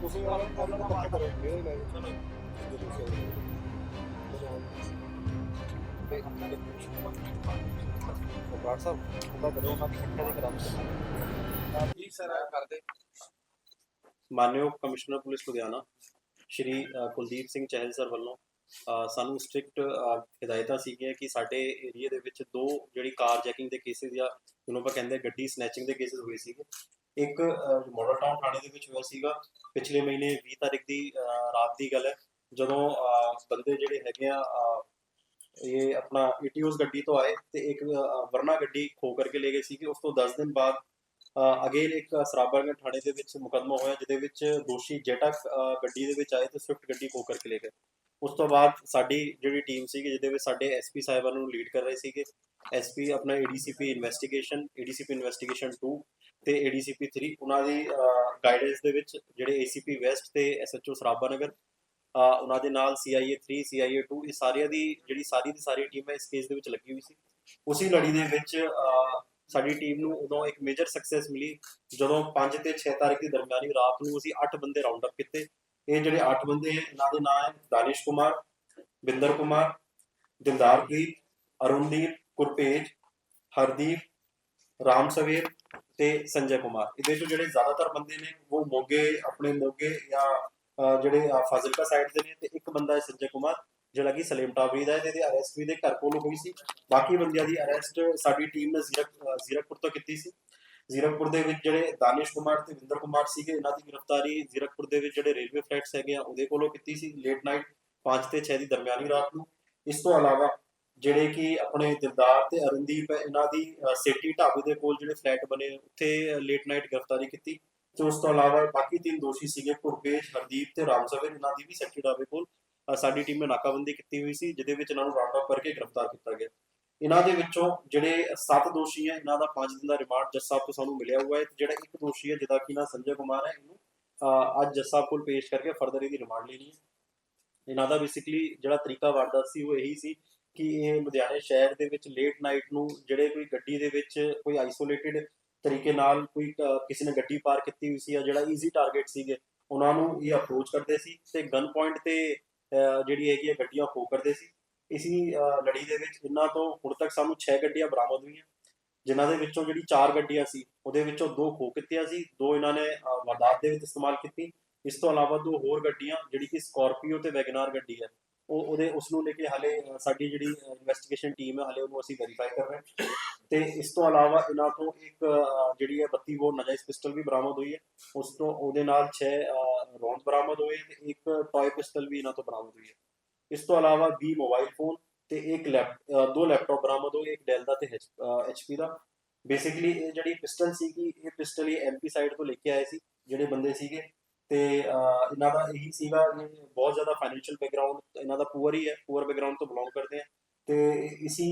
ਤੁਸੀਂ ਉਹਨਾਂ ਨੂੰ ਉਹਨਾਂ ਕਰੋ ਮੇਰੇ ਨਾਲ ਚਲੋ ਜੇ ਤੁਸੀਂ ਸਰਦਾਰ ਸਾਹਿਬ ਉਹਦਾ ਕਰੋ ਉਹਨਾਂ ਦੀ ਸਿੱਖਿਆ ਦੇ ਕਰਾਂਗੇ ਜੀ ਸਰ ਕਰਦੇ ਮਾਨਯੋਗ commissioner police Ludhiana, Shri Kuldeep Singh Chahal sir ਵੱਲੋਂ ਸਾਨੂੰ ਸਟ੍ਰਿਕਟ ਹਦਾਇਤਾਂ ਸੀਗੀਆਂ ਕਿ ਸਾਡੇ ਏਰੀਆ ਦੇ ਵਿੱਚ ਦੋ ਜਿਹੜੀ ਕਾਰ ਜੈਕਿੰਗ ਦੇ ਕੇਸਿਸ ਜਾਂ ਜਿਹਨੂੰ ਆਪਾਂ ਕਹਿੰਦੇ ਗੱਡੀ ਸਨੈਚਿੰਗ ਦੇ ਕੇਸਿਸ ਹੋਏ ਸੀਗੇ। ਇੱਕ ਮਾਡਲ ਟਾਊਨ ਥਾਣੇ ਦੇ ਵਿੱਚ ਹੋਇਆ ਸੀਗਾ, ਪਿਛਲੇ ਮਹੀਨੇ 20 ਤਾਰੀਖ ਦੀ ਰਾਤ ਦੀ ਗੱਲ ਹੈ, ਜਦੋਂ ਬੰਦੇ ਜਿਹੜੇ ਹੈਗੇ ਆ ਇਹ ਆਪਣਾ ਈਟੀਓਸ ਗੱਡੀ ਤੋਂ ਆਏ ਤੇ ਇੱਕ ਵਰਨਾ ਗੱਡੀ ਖੋ ਕਰਕੇ ਲੈ ਗਏ ਸੀਗੇ। ਉਸ ਤੋਂ 10 ਦਿਨ ਬਾਅਦ ਅਗੇਨ ਇੱਕ ਸਰਾਬਾਗੜ ਥਾਣੇ ਦੇ ਵਿੱਚ ਮੁਕੱਦਮਾ ਹੋਇਆ, ਜਿਹਦੇ ਵਿੱਚ ਦੋਸ਼ੀ ਜੈਟਾ ਗੱਡੀ ਦੇ ਵਿੱਚ ਆਏ ਤੇ ਸਵਿਫਟ ਗੱਡੀ ਖੋ ਕਰਕੇ ਲੈ ਗਏ। ਉਸ ਤੋਂ ਬਾਅਦ ਸਾਡੀ ਜਿਹੜੀ ਟੀਮ ਸੀਗੀ, ਜਿਹਦੇ ਵਿੱਚ ਸਾਡੇ ਐਸਪੀ ਸਾਹਿਬਾਨ ਨੂੰ ਲੀਡ ਕਰ ਰਹੇ ਸੀਗੇ ਐਸਪੀ ਆਪਣਾ ਏਡੀਸੀਪੀ ਇਨਵੈਸਟੀਗੇਸ਼ਨ ਏਡੀਸੀਪੀ ਇਨਵੈਸਟੀਗੇਸ਼ਨ 2 ਤੇ ਏਡੀਸੀਪੀ 3 ਉਹਨਾਂ ਦੀ ਗਾਈਡੈਂਸ ਦੇ ਵਿੱਚ ਜਿਹੜੇ ਏਸੀਪੀ ਵੈਸਟ ਤੇ ਐਸਐਚਓ ਸਰਾਬਾ ਨਗਰ ਉਹਨਾਂ ਦੇ ਨਾਲ ਸੀਆਈਏ 3 ਸੀਆਈਏ 2 ਇਹ ਸਾਰਿਆਂ ਦੀ ਜਿਹੜੀ ਸਾਰੀ ਦੀ ਸਾਰੀ ਟੀਮ ਹੈ, ਇਸ ਕੇਸ ਦੇ ਵਿੱਚ ਲੱਗੀ ਹੋਈ ਸੀ। ਉਸੇ ਲੜੀ ਦੇ ਵਿੱਚ ਸਾਡੀ ਟੀਮ ਨੂੰ ਉਦੋਂ ਇੱਕ ਮੇਜਰ ਸਕਸੈਸ ਮਿਲੀ, ਜਦੋਂ 5 ਤੇ 6 ਤਾਰੀਖ ਦੀ ਦਰਮਿਆਨੀ ਰਾਤ ਨੂੰ ਅਸੀਂ 8 ਬੰਦੇ ਰਾਉਂਡ ਅਪ ਕੀਤੇ। ਇਹ ਜਿਹੜੇ 8 ਬੰਦੇ ਹੈ, ਇਹਨਾਂ ਦੇ ਨਾਮ ਹੈ ਦਾਨਿਸ਼ ਕੁਮਾਰ ਬਿੰਦਰ ਕੁਮਾਰ ਦਿਲਦਾਰਪ੍ਰੀਤ ਅਰੁਣਦੀਪ ਗੁਰਪੇਜ ਹਰਦੀਪ ਰਾਮ ਸਵੇਰ ਤੇ ਸੰਜੇ ਕੁਮਾਰ। ਇਹਦੇ ਚੋਂ ਜਿਹੜੇ ਜ਼ਿਆਦਾਤਰ ਬੰਦੇ ਨੇ, ਉਹ ਮੋਗੇ, ਆਪਣੇ ਮੋਗੇ ਜਾਂ ਜਿਹੜੇ ਫਾਜ਼ਿਲਕਾ ਸਾਈਡ ਦੇ ਨੇ ਤੇ ਇੱਕ ਬੰਦਾ ਹੈ ਸੰਜੇ ਕੁਮਾਰ, ਜਿਹੜਾ ਕਿ ਸਲੀਮ ਟਾਵਰੀ ਦਾ ਹੈ ਤੇ ਇਹਦੀ ਅਰੈਸਟ ਵੀ ਦੇ ਘਰ ਕੋਲ ਹੋਈ ਸੀ। ਬਾਕੀ ਬੰਦਿਆਂ ਦੀ ਅਰੈਸਟ ਸਾਡੀ ਟੀਮ ਨੇ ਜ਼ੀਰਕ ਜ਼ੀਰਕਪੁਰ ਤੋਂ ਕੀਤੀ ਸੀ। ਜ਼ੀਰਕਪੁਰ ਦੇ ਵਿੱਚ ਜਿਹੜੇ ਦਾਨਿਸ਼ ਕੁਮਾਰ ਤੇ ਵਿੰਦਰ ਕੁਮਾਰ ਸੀਗੇ, ਇਹਨਾਂ ਦੀ ਗ੍ਰਿਫਤਾਰੀ ਜ਼ੀਰਕਪੁਰ ਦੇ ਵਿੱਚ ਜਿਹੜੇ ਰੇਲਵੇ ਫਲੈਟਸ ਹੈਗੇ ਆ, ਉਹਦੇ ਕੋਲੋਂ ਕੀਤੀ ਸੀ। ਲੇਟ ਨਾਈਟ 5 ਤੇ 6 ਦੀ ਦਰਮਿਆਨੀ ਰਾਤ ਨੂੰ। ਇਸ ਤੋਂ ਇਲਾਵਾ ਜਿਹੜੇ ਕਿ ਆਪਣੇ ਦਿਲਦਾਰ ਤੇ ਅਰਨਦੀਪ ਹੈ ਇਹਨਾਂ ਦੀ ਸੇਟੀ ਢਾਬੇ ਦੇ ਕੋਲ ਜਿਹੜੇ ਫਲੈਟ ਬਣੇ ਉੱਥੇ ਲੇਟ ਨਾਈਟ ਗ੍ਰਿਫਤਾਰੀ ਕੀਤੀ। ਤੇ ਉਸ ਤੋਂ ਇਲਾਵਾ ਬਾਕੀ ਤਿੰਨ ਦੋਸ਼ੀ ਸੀਗੇ ਗੁਰਪੇਸ਼ ਹਰਦੀਪ ਤੇ ਰਾਮਸਵੇਰ ਇਹਨਾਂ ਦੀ ਵੀ ਸੇਠੀ ਢਾਬੇ ਕੋਲ ਸਾਡੀ ਟੀਮ ਨੇ ਨਾਕਾਬੰਦੀ ਕੀਤੀ ਹੋਈ ਸੀ ਜਿਹਦੇ ਵਿੱਚ ਇਹਨਾਂ ਨੂੰ ਰਾਉਂਡ ਅਪ ਕਰਕੇ ਗ੍ਰਿਫਤਾਰ ਕੀਤਾ ਗਿਆ। ਇਹਨਾਂ ਦੇ ਵਿੱਚੋਂ ਜਿਹੜੇ ਸੱਤ ਦੋਸ਼ੀ ਹੈ ਇਹਨਾਂ ਦਾ 5 ਦਿਨ ਦਾ ਰਿਮਾਂਡ ਜੱਜ ਸਾਹਿਬ ਤੋਂ ਸਾਨੂੰ ਮਿਲਿਆ ਹੋਇਆ ਹੈ ਤੇ ਜਿਹੜਾ ਇੱਕ ਦੋਸ਼ੀ ਹੈ ਜਿਹਦਾ ਕਿ ਨਾਂ ਸੰਜੇ ਕੁਮਾਰ ਹੈ ਇਹਨੂੰ ਅਹ, ਅੱਜ ਜੱਜ ਸਾਹਿਬ ਕੋਲ ਪੇਸ਼ ਕਰਕੇ ਫਰਦਰ ਇਹਦੀ ਰਿਮਾਂਡ ਲੈਣੀ ਹੈ। ਇਹਨਾਂ ਦਾ ਬੇਸਿਕਲੀ ਜਿਹੜਾ ਤਰੀਕਾ ਵਾਰਦਾਤ ਸੀ ਉਹ ਇਹੀ ਸੀ ਕਿ ਇਹ ਲੁਧਿਆਣੇ ਸ਼ਹਿਰ ਦੇ ਵਿੱਚ ਲੇਟ ਨਾਈਟ ਨੂੰ ਜਿਹੜੇ ਕੋਈ ਗੱਡੀ ਦੇ ਵਿੱਚ ਕੋਈ ਆਈਸੋਲੇਟਿਡ ਤਰੀਕੇ ਨਾਲ ਕੋਈ ਕਿਸੇ ਨੇ ਗੱਡੀ ਪਾਰ ਕੀਤੀ ਹੋਈ ਸੀ ਜਾਂ ਜਿਹੜਾ ਈਜ਼ੀ ਟਾਰਗੇਟ ਸੀਗੇ, ਉਹਨਾਂ ਨੂੰ ਇਹ ਅਪਰੋਚ ਕਰਦੇ ਸੀ ਤੇ ਗਨ ਪੁਆਇੰਟ ਤੇ ਜਿਹੜੀ ਹੈਗੀ ਹੈ ਗੱਡੀਆਂ ਖੋ ਕਰਦੇ ਸੀ। ਇਸੀ ਲੜੀ ਦੇ ਵਿੱਚ ਇਹਨਾਂ ਤੋਂ ਹੁਣ ਤੱਕ ਸਾਨੂੰ 6 ਗੱਡੀਆਂ ਬਰਾਮਦ ਹੋਈਆਂ, ਜਿਨ੍ਹਾਂ ਦੇ ਵਿੱਚੋਂ ਜਿਹੜੀ 4 ਗੱਡੀਆਂ ਸੀ, ਉਹਦੇ ਵਿੱਚੋਂ ਦੋ ਖੋ ਕੀਤੀਆਂ ਸੀ, ਦੋ ਇਹਨਾਂ ਨੇ ਵਾਰਦਾਤ ਦੇ ਵਿੱਚ ਇਸਤੇਮਾਲ ਕੀਤੀ। ਇਸ ਤੋਂ ਇਲਾਵਾ ਦੋ ਹੋਰ ਗੱਡੀਆਂ, ਜਿਹੜੀ ਕਿ ਸਕਾਰਪੀਓ ਤੇ ਵੈਗਨਾਰ ਗੱਡੀ ਹੈ ਉਹ ਉਹਦੇ ਉਸ ਨੂੰ ਲੈ ਕੇ ਹਾਲੇ ਸਾਡੀ ਜਿਹੜੀ ਇਨਵੈਸਟੀਗੇਸ਼ਨ ਟੀਮ ਹੈ, ਹਾਲੇ ਉਹਨੂੰ ਅਸੀਂ ਵੈਰੀਫਾਈ ਕਰ ਰਹੇ ਹਾਂ। ਤੇ ਇਸ ਤੋਂ ਇਲਾਵਾ ਇਹਨਾਂ ਤੋਂ ਇੱਕ ਜਿਹੜੀ ਹੈ 32 ਬੋਰ ਨਜਾਇਜ਼ ਪਿਸਟਲ ਵੀ ਬਰਾਮਦ ਹੋਈ ਹੈ। ਉਸ ਤੋਂ ਉਹਦੇ ਨਾਲ 6 ਰੌਂਦ ਬਰਾਮਦ ਹੋਏ ਤੇ ਇੱਕ ਟੌਏ ਪਿਸਟਲ ਵੀ ਇਹਨਾਂ ਤੋਂ ਬਰਾਮਦ ਹੋਈ ਹੈ। ਇਸ ਤੋਂ ਇਲਾਵਾ 20 ਮੋਬਾਈਲ ਫੋਨ ਤੇ ਇੱਕ ਲੈਪ ਦੋ ਲੈਪਟਾਪ ਬਰਾਮਦ ਹੋਏ, ਇੱਕ ਡੈਲ ਦਾ ਤੇ ਐਚਪੀ ਦਾ। ਬੇਸਿਕਲੀ ਇਹ ਜਿਹੜੀ ਪਿਸਟਲ ਸੀਗੀ, ਇਹ ਪਿਸਟਲ ਇਹ ਐਮਪੀ ਸਾਈਡ ਤੋਂ ਲੈ ਕੇ ਆਏ ਸੀ, ਜਿਹੜੇ ਬੰਦੇ ਸੀਗੇ। ਤੇ ਇਹਨਾਂ ਦਾ ਇਹੀ ਸੀਗਾ ਇਹ ਬਹੁਤ ਜ਼ਿਆਦਾ ਫਾਈਨੈਂਸ਼ੀਅਲ ਬੈਕਗ੍ਰਾਉਂਡ ਇਹਨਾਂ ਦਾ ਪੂਅਰ ਹੀ ਹੈ ਪੂਅਰ ਬੈਕਗ੍ਰਾਉਂਡ ਤੋਂ ਬਿਲੋਂਗ ਕਰਦੇ ਆ। ਤੇ ਇਸੀ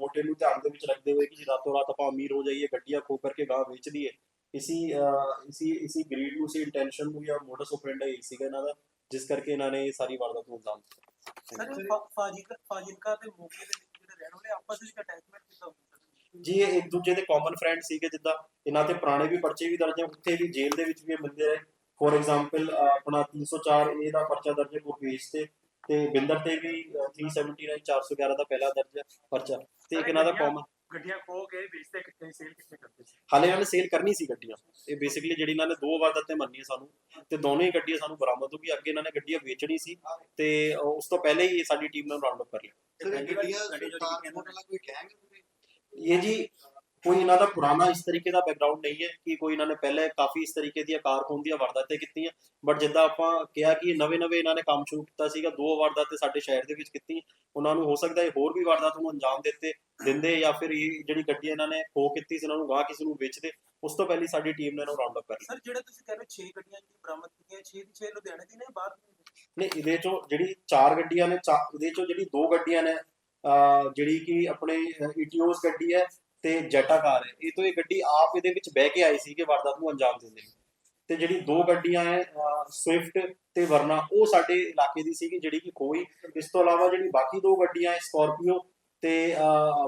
ਮੋਟੇ ਨੂੰ ਧਿਆਨ ਦੇ ਵਿੱਚ ਰੱਖਦੇ ਹੋਏ ਕਿ ਰਾਤੋਂ ਰਾਤ ਆਪਾਂ ਅਮੀਰ ਹੋ ਜਾਈਏ ਗੱਡੀਆਂ ਖੋ ਕਰਕੇ ਗਾਂ ਵੇਚ ਦਈਏ ਇਸੀ ਇਸੀ ਇਸੀ ਗ੍ਰੀਡ ਨੂੰ ਸੀ ਇੰਟੈਂਸ਼ਨ ਨੂੰ ਜਾਂ ਮੋਡਸ ਆਪਰੈਂਡਾ ਹੀ ਸੀਗਾ ਇਹਨਾਂ ਦਾ ਜਿਸ ਕਰਕੇ ਇਹਨਾਂ ਨੇ ਇਹ ਸਾਰੀ ਵਾਰਦਾਤ ਨੂੰ ਅੰਜਾਮ ਦਿੱਤਾ। ਸਰ ਫਾਜ਼ਿਲਕਾ ਫਾਜ਼ਿਲਕਾ ਤੇ ਮੋਗੇ ਦੇ ਵਿੱਚ ਜਿਹੜੇ ਰਹਿਣ ਵਾਲੇ ਆਪਸ ਵਿੱਚ ਅਟੈਚਮੈਂਟ ਕਿੱਦਾਂ ਜੀ ਇਹ ਇੱਕ ਦੂਜੇ ਦੇ ਕਾਮਨ ਫਰੈਂਡ ਸੀਗੇ ਜਿੱਦਾਂ ਇਹਨਾਂ ਤੇ ਪੁਰਾਣੇ ਵੀ ਪਰਚੇ ਵੀ ਦਰਜ ਹੈ ਉੱਥੇ ਵੀ ਜੇਲ੍ਹ ਦੇ ਵਿੱਚ ਵੀ ਇਹ ਮਿਲਦੇ ਰਹੇ। ਫੋਰ ਐਗਜ਼ਾਮਪਲ ਆਪਣਾ 304 ਏ ਦਾ ਪਰਚਾ ਦਰਜ ਹੈ ਗੁਰਪੇਸ਼ ਤੇ ਤੇ ਬਿੰਦਰ ਤੇ ਵੀ ਅਹ, 379 411 ਦਾ ਪਹਿਲਾ ਦਰਜ ਪਰਚਾ। ਤੇ ਇੱਕ ਇਹਨਾਂ ਦਾ ਕਾਮਨ ਗੱਡੀਆਂ ਖੋ ਕੇ ਵੇਚਦੇ ਕਿੱਥੇ ਸੇਲ ਕਿੱਥੇ ਕਰਦੇ ਸੀ? ਹਾਲੇ ਇਹਨਾਂ ਨੇ ਸੇਲ ਕਰਨੀ ਸੀ ਗੱਡੀਆਂ। ਇਹ ਬੇਸਿਕਲੀ ਜਿਹੜੀ ਇਹਨਾਂ ਨੇ ਦੋ ਵਾਰਦਾਤਾਂ ਮੰਨੀਆਂ ਸਾਨੂੰ ਤੇ ਦੋਨੋਂ ਹੀ ਗੱਡੀਆਂ ਸਾਨੂੰ ਬਰਾਮਦ ਹੋ ਗਈ। ਅੱਗੇ ਇਹਨਾਂ ਨੇ ਗੱਡੀਆਂ ਵੇਚਣੀ ਸੀ ਤੇ ਉਸ ਤੋਂ ਪਹਿਲੇ ਹੀ ਸਾਡੀ ਟੀਮ ਨੇ ਰਾਉਂਡ ਅਪ ਕਰ ਲਿਆ। ਇਹ ਜੀ ਕੋਈ ਇਹਨਾਂ ਦਾ ਪੁਰਾਣਾ ਇਸ ਤਰੀਕੇ ਦਾ ਬੈਕਗ੍ਰਾਉਂਡ ਨਹੀਂ ਹੈ ਕਿ ਕੋਈ ਇਹਨਾਂ ਨੇ ਪਹਿਲੇ ਕਾਫੀ ਇਸ ਤਰੀਕੇ ਦੀਆਂ ਕਾਰਕੁਨ ਦੀਆਂ ਵਾਰਦਾਤਾਂ ਕੀਤੀਆਂ। ਬਟ ਜਿੱਦਾਂ ਆਪਾਂ ਕਿਹਾ ਕਿ ਨਵੇਂ ਨਵੇਂ ਇਹਨਾਂ ਨੇ ਕੰਮ ਸ਼ੁਰੂ ਕੀਤਾ ਸੀਗਾ ਦੋ ਵਾਰਦਾਤਾਂ ਸਾਡੇ ਸ਼ਹਿਰ ਦੇ ਵਿੱਚ ਕੀਤੀ ਉਹਨਾਂ ਨੂੰ ਹੋ ਸਕਦਾ ਹੈ ਹੋਰ ਵੀ ਵਾਰਦਾਤਾਂ ਨੂੰ ਅੰਜਾਮ ਦਿੱਤੇ ਦਿੰਦੇ ਜਾਂ ਫਿਰ ਇਹ ਜਿਹੜੀ ਗੱਡੀ ਇਹਨਾਂ ਨੇ ਖੋ ਕੀਤੀ ਸੀ ਇਹਨਾਂ ਨੂੰ ਗਾਹ ਕਿਸੇ ਨੂੰ ਵੇਚਦੇ ਉਸ ਤੋਂ ਪਹਿਲੀ ਸਾਡੀ ਟੀਮ ਨੇ ਇਹਨੂੰ ਰਾਉਂਡ ਅਪ ਕਰ ਲਿਆ। ਸਰ ਜਿਹੜੇ ਤੁਸੀਂ ਕਹਿੰਦੇ 6 ਗੱਡੀਆਂ ਜਿਹੜੀ ਬਰਾਮਦ ਕੀਤੀਆਂ 6 ਦੀ 6 ਲੁਧਿਆਣੇ ਦੀ ਨੇ ਬਾਹਰ ਦੀਆਂ ਨੇ? ਨੇ ਇਹਦੇ ਚੋਂ ਜਿਹੜੀ ਚਾਰ ਗੱਡੀਆਂ ਨੇ ਇਹਦੇ ਚੋਂ ਜਿਹੜੀ ਦੋ ਗੱਡੀਆਂ ਨੇ ਜਿਹੜੀ ਕਿ ਆਪਣੇ ਈਟੀਓਸ ਗੱਡੀ ਹੈ ਤੇ ਜੈਟਾ ਕਾਰ ਹੈ। ਇਹ ਤੋਂ ਇਹ ਗੱਡੀ ਆਪ ਇਹਦੇ ਵਿੱਚ ਬਹਿ ਕੇ ਆਈ ਸੀ ਕਿ ਵਾਰਦਾਤ ਨੂੰ ਅੰਜਾਮ ਲਈ ਤੇ ਜਿਹੜੀ ਦੋ ਗੱਡੀਆਂ ਹੈ ਸਵਿਫਟ ਤੇ ਵਰਨਾ ਉਹ ਸਾਡੇ ਇਲਾਕੇ ਦੀ ਸੀਗੀ ਜਿਹੜੀ ਕਿ ਖੋਈ ਇਸ ਤੋਂ ਇਲਾਵਾ ਜਿਹੜੀ ਬਾਕੀ ਦੋ ਗੱਡੀਆਂ ਹੈ ਸਕਾਰਪੀਓ ਤੇ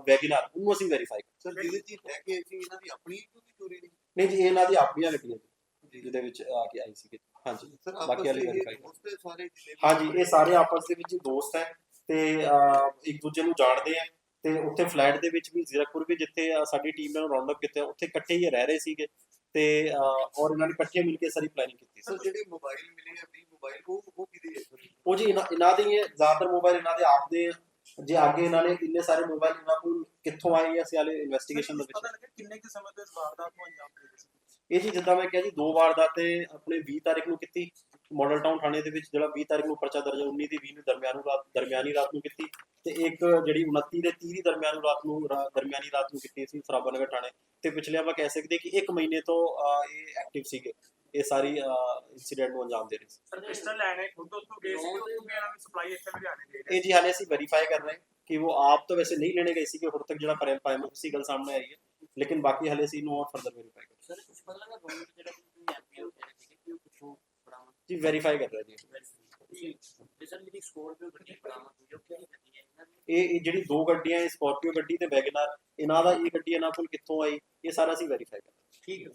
ਵੈਗਨਰ ਉਹਨੂੰ ਅਸੀਂ ਵੈਰੀਫਾਈ ਸਰ ਜਿਹਦੇ ਚ ਲੈ ਕੇ ਸੀ ਇਹਨਾਂ ਦੀ ਆਪਣੀ ਕੋਈ ਚੋਰੀ ਨਹੀਂ? ਨਹੀਂ ਜੀ ਇਹ ਇਹਨਾਂ ਦੀ ਆਪਣੀਆਂ ਗੱਡੀਆਂ ਜੀ ਜਿਹਦੇ ਵਿੱਚ ਆ ਕੇ ਆਈ ਸੀ ਹਾਂਜੀ ਬਾਕੀ ਵਾਲੀ ਵਿੱਚ verify ਇਹ ਉਸਦੇ ਸਾਰੇ ਜਿੰਨੇ ਵੀ- ਹਾਂਜੀ ਇਹ ਸਾਰੇ ਆਪਸ ਦੇ ਵਿੱਚ ਦੋਸਤ ਹੈ ਤੇ ਇੱਕ ਦੂਜੇ ਨੂੰ ਜਾਣਦੇ ਆ। ਤੇ ਉੱਥੇ ਫਲੈਟ ਦੇ ਵਿੱਚ ਵੀ ਜ਼ੀਰਕਪੁਰ ਵੀ ਜਿੱਥੇ ਸਾਡੀ ਟੀਮ ਨੇ ਰਾਉਂਡ ਅਪ ਕੀਤਾ ਉੱਥੇ ਇਕੱਠੇ ਹੀ ਰਹਿ ਰਹੇ ਸੀਗੇ ਤੇ ਔਰ ਇਹਨਾਂ ਨੇ ਇਕੱਠੇ ਮਿਲ ਕੇ ਸਾਰੀ ਪਲੈਨਿੰਗ ਕੀਤੀ ਸੀ। ਸਰ ਜਿਹੜੇ ਮੋਬਾਈਲ ਮਿਲੇ ਆ 20 ਮੋਬਾਈਲ ਉਹ ਉਹ ਕਿਹਦੇ ਹੈ ਉਹ ਜੀ ਇਹਨਾਂ ਦੇ ਜ਼ਿਆਦਾਤਰ ਮੋਬਾਈਲ ਇਹਨਾਂ ਦੇ ਆਪ ਦੇ। ਜੇ ਅੱਗੇ ਇਹਨਾਂ ਨੇ ਇੰਨੇ ਸਾਰੇ ਮੋਬਾਈਲ ਇਹਨਾਂ ਕੋਲ ਕਿੱਥੋਂ ਆਏ ਅਸੀਂ ਹਾਲੇ ਇਨਵੈਸਟੀਗੇਸ਼ਨ ਦੇ ਪਤਾ ਵਿੱਚ ਲੱਗਿਆ ਕਿੰਨੇ ਕੁ ਸਮੇਂ ਤੋਂ ਇਸ ਵਾਰਦਾਤ ਨੂੰ ਅੰਜਾਮ ਦੇ ਸੀ? ਇਹ ਜੀ ਜਿੱਦਾਂ ਮੈਂ ਕਿਹਾ ਜੀ ਦੋ ਵਾਰਦਾਤੇ ਆਪਣੇ 20 ਤਾਰੀਖ ਨੂੰ ਕੀਤੀ ਮਾਡਲ ਟਾਊਨ ਥਾਣੇ ਦੇ ਵਿੱਚ ਜਿਹੜਾ 20 ਤਾਰੀਖ ਨੂੰ ਪਰਚਾ ਦਰਜ ਹੈ 19 ਦੀ 20 ਨੂੰ ਦਰਮਿਆਨੂੰ ਰਾਤ ਦਰਮਿਆਨੀ ਰਾਤ ਨੂੰ ਕੀਤੀ ਤੇ ਇੱਕ ਜਿਹੜੀ 29 ਦੇ 30 ਦੀ ਦਰਮਿਆਨੂੰ ਰਾਤ ਨੂੰ ਰਾ- ਦਰਮਿਆਨੀ ਰਾਤ ਨੂੰ ਕੀਤੀ ਸੀ ਸਰਾਭਾਨਗਰ ਥਾਣੇ ਤੇ ਪਿਛਲੇ ਆਪਾਂ ਕਹਿ ਸਕਦੇ ਕਿ ਇੱਕ ਮਹੀਨੇ ਤੋਂ ਅਹ, ਇਹ ਐਕਟਿਵ ਸੀਗੇ। ਇਹ ਸਾਰੀ ਇਨਸੀਡੈਂਟ ਨੂੰ ਅੰਜਾਮ ਦੇ ਰਹੇ ਸੀ। ਸਰ ਪਿਸਟਲ ਲੈਣੇ ਖੁਦ ਉੱਥੋਂ ਗਏ ਸੀ ਉੱਥੋਂ ਵੀ ਇਹਨਾਂ ਨੂੰ ਸਪਲਾਈ ਇੱਥੇ ਲੁਧਿਆਣੇ ਦੇ ਰਹੇ ਇਹ ਜੀ ਹਾਲੇ ਅਸੀਂ ਵੈਰੀਫਾਈ ਕਰ ਰਹੇ ਹਾਂ ਕਿ ਉਹ ਆਪ ਤਾਂ ਵੈਸੇ ਨਹੀਂ ਲੈਣੇ ਗਏ ਸੀਗੇ ਹੁਣ ਤੱਕ ਜਿਹੜਾ ਪ੍ਰਾਇਮਰੀ ਗੱਲ ਸਾਹਮਣੇ ਆਈ ਹੈ। ਲੇਕਿਨ ਬਾਕੀ ਹਾਲੇ ਅਸੀਂ ਇਹਨੂੰ ਫਰਦਰ ਵੈਰੀਫਾਈ ਕਰ ਸਰ ਕੁਝ ਪਤਾ ਲੱਗਾ ਦੋਨੋਂ ਜਿਹੜਾ ਕਿ ਐਮਪੀ ਹੁੰਦੇ ਨੇ ਠੀਕ ਹੈ ਕਿ ਉਹ ਕੁਛੋਂ ਬਰਾਮਦ ਜੀ ਵੈਰੀਫਾਈ ਕਰ ਰਹੇ ਜੀ। ਤੇ ਸਰ ਜਿਹੜੀ ਸਕੋਰਪੀਓ ਗੱਡੀ ਬਰਾਮਦ ਹੋਈ ਹੈ ਦੀ ਇਹ ਇਹ ਜਿਹੜੀ ਦੋ ਗੱਡੀਆਂ, ਇਹ ਸਕਾਰਪੀਓ ਗੱਡੀ ਤੇ ਵੈਗਨਰ ਇਹਨਾਂ ਦਾ ਇਹ ਗੱਡੀ ਇਹਨਾਂ ਕੋਲ ਕਿੱਥੋਂ ਆਈ? ਇਹ ਸਾਰਾ ਅਸੀਂ ਵੈਰੀਫਾਈ ਕਰ ਠੀਕ ਹੈ।